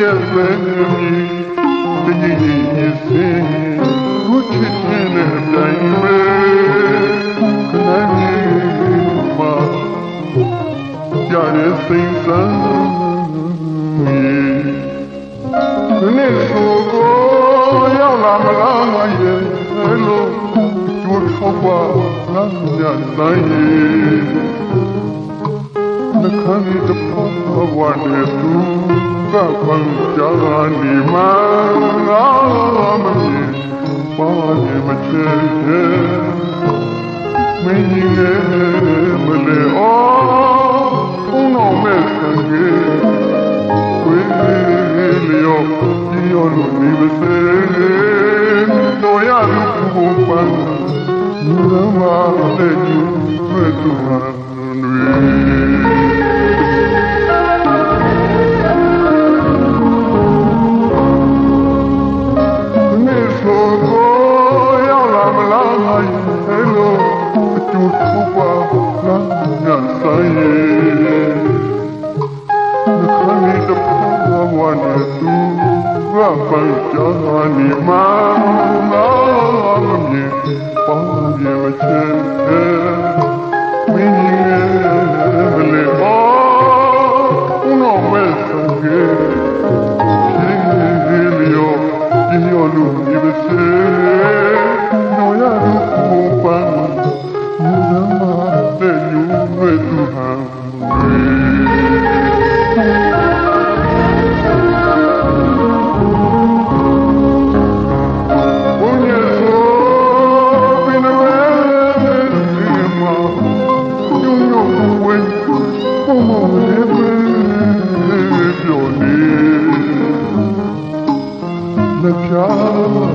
在生命的意义里，有几千年时间被浪费。亲爱的妈妈，亲爱的亲人，你是否也像我一样，为了生活而无奈？你可知道我为你？Kalacağını ben ağlamayı Bağrıma çeker Beni emre o Uno mesajı Quelio Dio l'universale Doya l'ukupan Nurama Leju Veturan Nui နေသူငါပန်းကြောင်းနေမှာငါမမြင်ပေါင်းပြချင်းမင်း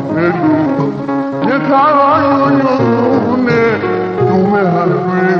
Hello, you can't, you me. You